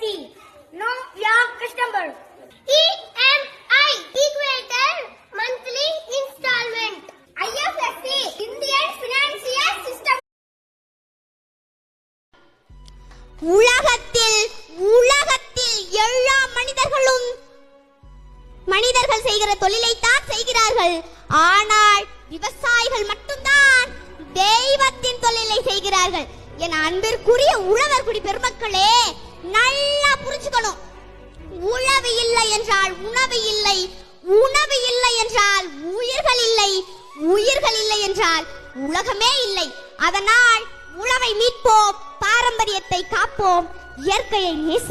IFSC. Know your customer. EMI. Equator Monthly Installment. IFSC. Indian Financial System. உலகத்தில் உலகத்தில் எல்லா மனிதர்களும் மனிதர்கள் செய்கிற தொழிலைத்தான் செய்கிறார்கள் ஆனால் விவசாயிகள் மட்டும்தான் தெய்வத்தின் தொழிலை செய்கிறார்கள் என் அன்பிற்குரிய உழவர் குடி பெருமக்களே என்றால் உணவு இல்லை உணவு இல்லை என்றால் உயிர்கள் இல்லை உயிர்கள் இல்லை என்றால் உலகமே இல்லை. அதனால் உழவை மீட்போம் பாரம்பரியத்தை காப்போம் இயற்கையை நேசி